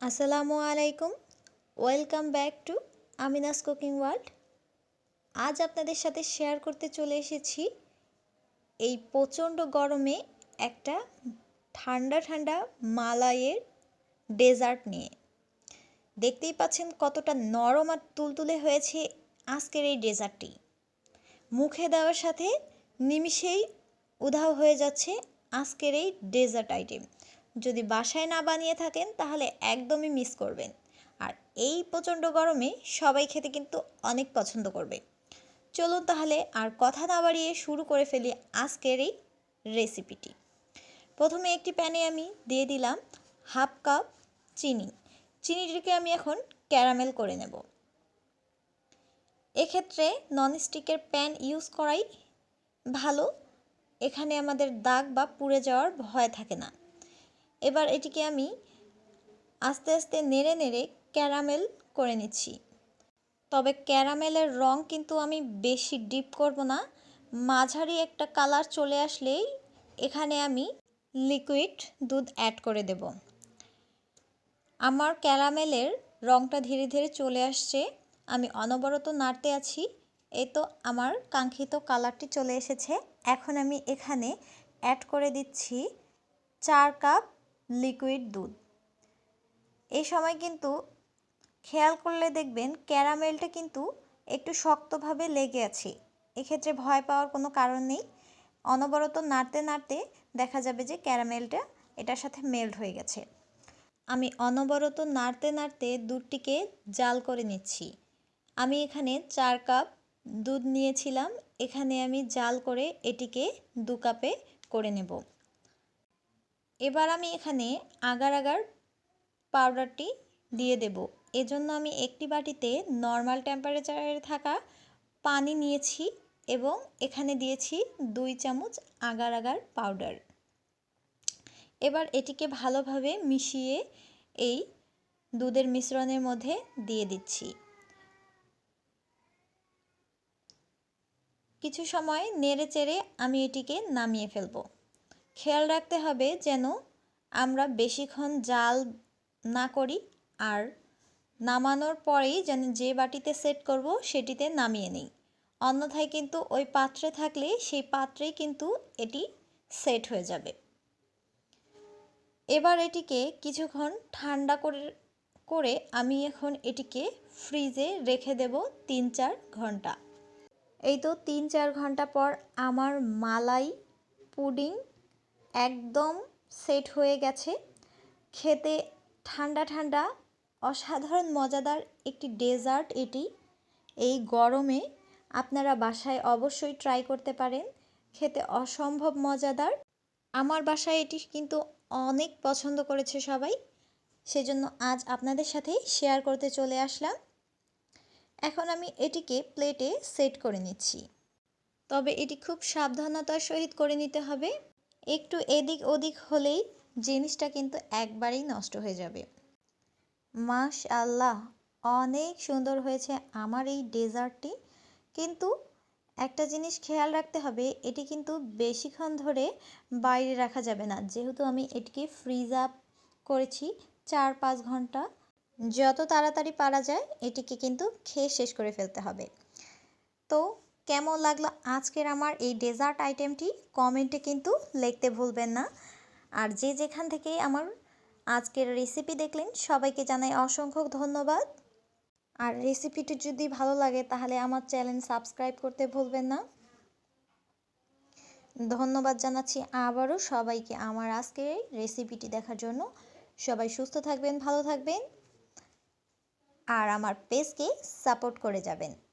আসসালামু আলাইকুম। Welcome back to Amina's cooking world আজ আপনাদের সাথে শেয়ার করতে চলে এসেছি এই প্রচণ্ড গরমে একটা ঠান্ডা ঠান্ডা মালাইয়ের ডেজার্ট নিয়ে। দেখতেই পাচ্ছেন কতটা নরম আর তুলতুলে হয়েছে আজকের এই ডেজার্টটি মুখে দেওয়ার সাথে নিমিষেই উধাও হয়ে যাচ্ছে আজকের এই ডেজার্ট আইটেম যদি বাসায় না বানিয়ে থাকেন, তাহলে একদমই মিস করবেন। আর এই প্রচণ্ড গরমে সবাই খেতে কিন্তু অনেক পছন্দ করবে। চলুন তাহলে আর কথা না বাড়িয়ে শুরু করে ফেলি আজকের এই রেসিপিটি প্রথমে একটি প্যানে আমি দিয়ে দিলাম হাফ কাপ চিনি। চিনিটিকে আমি এখন ক্যারামেল করে নেব। এক্ষেত্রে ননস্টিকের প্যান ইউজ করাই ভালো। এখানে আমাদের দাগ বা পুড়ে যাওয়ার ভয় থাকে না। এবার এটিকে আমি আস্তে আস্তে নেড়ে নেড়ে ক্যারামেল করে নিচ্ছি। তবে ক্যারামেলের রং কিন্তু আমি বেশি ডিপ করব না। মাঝারি একটা কালার চলে আসলেই এখানে আমি লিকুইড দুধ অ্যাড করে দেব। আমার ক্যারামেলের রংটা ধীরে ধীরে চলে আসছে। আমি অনবরত নাড়তে আছি। এই তো আমার কাঙ্ক্ষিত কালারটি চলে এসেছে। এখন আমি এখানে অ্যাড করে দিচ্ছি চার কাপ লিকুইড দুধ। এই সময় কিন্তু খেয়াল করলে দেখবেন ক্যারামেলটা কিন্তু একটু শক্তভাবে লেগে আছে। এক্ষেত্রে ভয় পাওয়ার কোনো কারণ নেই। অনবরত নাড়তে নাড়তে দেখা যাবে যে ক্যারামেলটা এটার সাথে মেল্ট হয়ে গেছে। আমি অনবরত নাড়তে নাড়তে দুধটিকে জাল করে নিচ্ছি। আমি এখানে চার কাপ দুধ নিয়েছিলাম। এখানে আমি জাল করে এটিকে দু কাপে করে নেব। এবার আমি এখানে আগার আগার পাউডারটি দিয়ে দেব। এজন্য আমি একটি বাটিতে নর্মাল টেম্পারেচারে থাকা পানি নিয়েছি এবং এখানে দিয়েছি দুই চামচ আগার আগার পাউডার এবার এটিকে ভালোভাবে মিশিয়ে এই দুধের মিশ্রণের মধ্যে দিয়ে দিচ্ছি। কিছু সময় নেড়ে চেড়ে আমি এটিকে নামিয়ে ফেলব। খেয়াল রাখতে হবে যেন আমরা বেশিক্ষণ জাল না করি আর নামানোর পরেই যেন যে বাটিতে সেট করব সেটিতে নামিয়ে নিই। অন্যথায় কিন্তু ওই পাত্রে থাকলে সেই পাত্রেই কিন্তু এটি সেট হয়ে যাবে। এবার এটিকে কিছুক্ষণ ঠান্ডা করে করে আমি এখন এটিকে ফ্রিজে রেখে দেব তিন চার ঘণ্টা। এই তো তিন চার ঘণ্টা পর আমার মালাই পুডিং একদম সেট হয়ে গেছে। খেতে ঠান্ডা ঠান্ডা, অসাধারণ, মজাদার একটি ডেজার্ট এটি। এই গরমে আপনারা বাসায় অবশ্যই ট্রাই করতে পারেন। খেতে অসম্ভব মজাদার। আমার বাসায় এটি কিন্তু অনেক পছন্দ করেছে সবাই। সেজন্য আজ আপনাদের সাথে শেয়ার করতে চলে আসলাম। এখন আমি এটিকে প্লেটে সেট করে নিচ্ছি। তবে এটি খুব সাবধানতার সহিত করে নিতে হবে। একটু এদিক ওদিক হলেই জিনিসটা কিন্তু একবারেই নষ্ট হয়ে যাবে। মাশ আল্লাহ অনেক সুন্দর হয়েছে আমার এই ডেজার্টটি। কিন্তু একটা জিনিস খেয়াল রাখতে হবে, এটি কিন্তু বেশিক্ষণ ধরে বাইরে রাখা যাবে না। যেহেতু আমি এটিকে ফ্রিজ আপ করেছি চার পাঁচ ঘণ্টা, যত তাড়াতাড়ি পারা যায় এটিকে কিন্তু খেয়ে শেষ করে ফেলতে হবে। তো কেমন লাগল আজকের আমার এই ডেজার্ট আইটেমটি? কমেন্টে কিন্তু লিখতে ভুলবেন না। আর যে যেখান থেকে আমার আজকের রেসিপি দেখলেন, সবাইকে জানাই অসংখ্য ধন্যবাদ। আর রেসিপিটি যদি ভালো লাগে, তাহলে আমার চ্যানেল সাবস্ক্রাইব করতে ভুলবেন না। ধন্যবাদ জানাচ্ছি আবারও সবাইকে আমার আজকের রেসিপিটি দেখার জন্য। সবাই সুস্থ থাকবেন, ভালো থাকবেন। আর আমার পেজকে সাপোর্ট করে যাবেন।